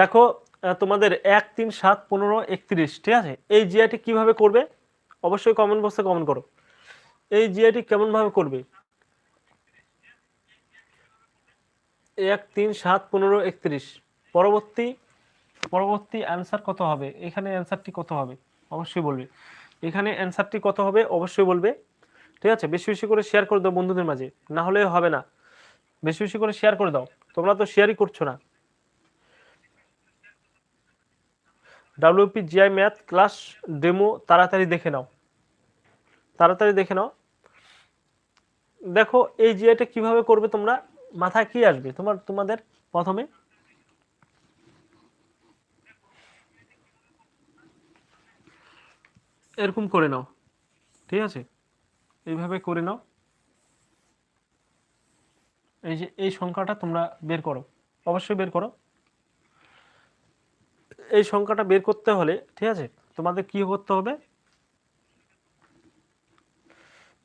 দেখো তোমাদের এক, তিন, সাত, পনেরো, একত্রিশ, ঠিক আছে? এই জিআইটি কীভাবে করবে? অবশ্যই কমেন্ট বক্সে কমেন্ট করো। এই জিআইটি কেমনভাবে করবে? এক, তিন, সাত, পনেরো, একত্রিশ। পরবর্তী পরবর্তী অ্যান্সার কত হবে? এখানে অ্যান্সারটি কত হবে? অবশ্যই বলবে। এখানে অ্যান্সারটি কত হবে? অবশ্যই বলবে। ঠিক আছে? বেশি বেশি করে শেয়ার করে দাও বন্ধুদের মাঝে। না হলে হবে না। বেশি বেশি করে শেয়ার করে দাও। তোমরা তো শেয়ারই করছ না। W P GI math class demo তাড়াতাড়ি দেখে নাও। তাড়াতাড়ি দেখে নাও। দেখো, এই জিআইটা কীভাবে করবে তোমরা, মাথায় কি আসবে? তোমার, তোমাদের প্রথমে এরকম করে নাও, ঠিক আছে? এইভাবে করে নাও। এই যে, এই সংখ্যাটা তোমরা বের করো, অবশ্যই বের করো। এই সংখ্যাটা বের করতে হলে, ঠিক আছে? তোমাদের কি করতে হবে?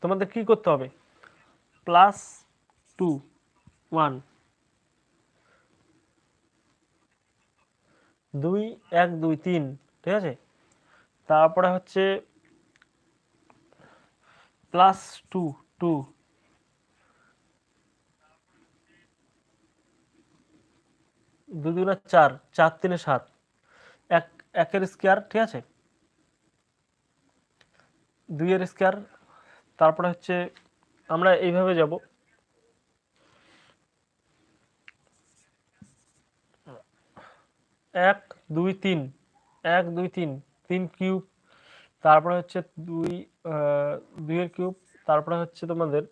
তোমাদের কি করতে হবে? প্লাস টু ওয়ান দুই, এক, দুই, তিন, ঠিক আছে? তারপরে হচ্ছে প্লাস টু টু দুই চার চার তিনে সাত। একের স্কোয়ার, ঠিক আছে? দুইয়ের স্কোয়ার, তারপরে হচ্ছে আমরা এইভাবে যাব। এক, দুই, তিন। এক, দুই, তিন। তিন কিউব, তারপরে হচ্ছে দুই দুইয়ের কিউব, তারপরে হচ্ছে তোমাদের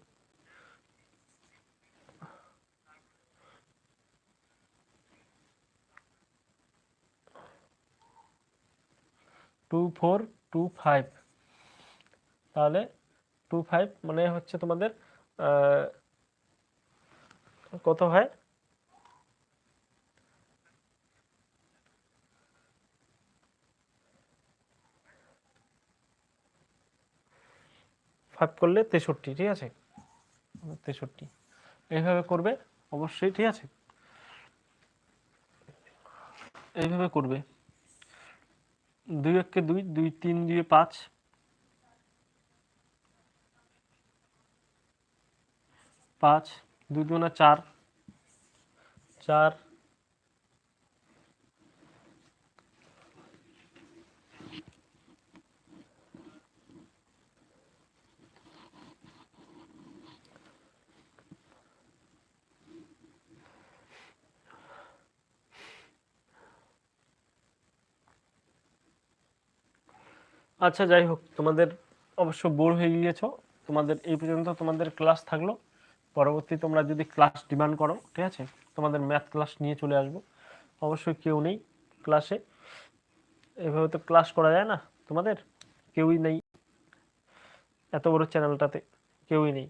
টু ফোর, টু ফাইভ। তাহলে টু ফাইভ মানে হচ্ছে তোমাদের কত হয়? ফাইভ করলে তেষট্টি, ঠিক আছে? তেষট্টি। এইভাবে করবে, অবশ্যই ঠিক আছে? এইভাবে করবে। দুই এককে দুই দুই তিন দিয়ে পাঁচ। পাঁচ দুই দুনা চার। চার আচ্ছা যাই হোক, তোমাদের অবশ্য বোর হয়ে গিয়েছো। তোমাদের এই পর্যন্ত তোমাদের ক্লাস থাকল। পরবর্তী তোমরা যদি ক্লাস ডিমান্ড করো, ঠিক আছে? তোমাদের ম্যাথ ক্লাস নিয়ে চলে আসব। অবশ্যই কেউ নেই ক্লাসে এভাবে তো ক্লাস করা যায় না। তোমাদের কেউই নেই। এত বড় চ্যানেলটাতে কেউই নেই।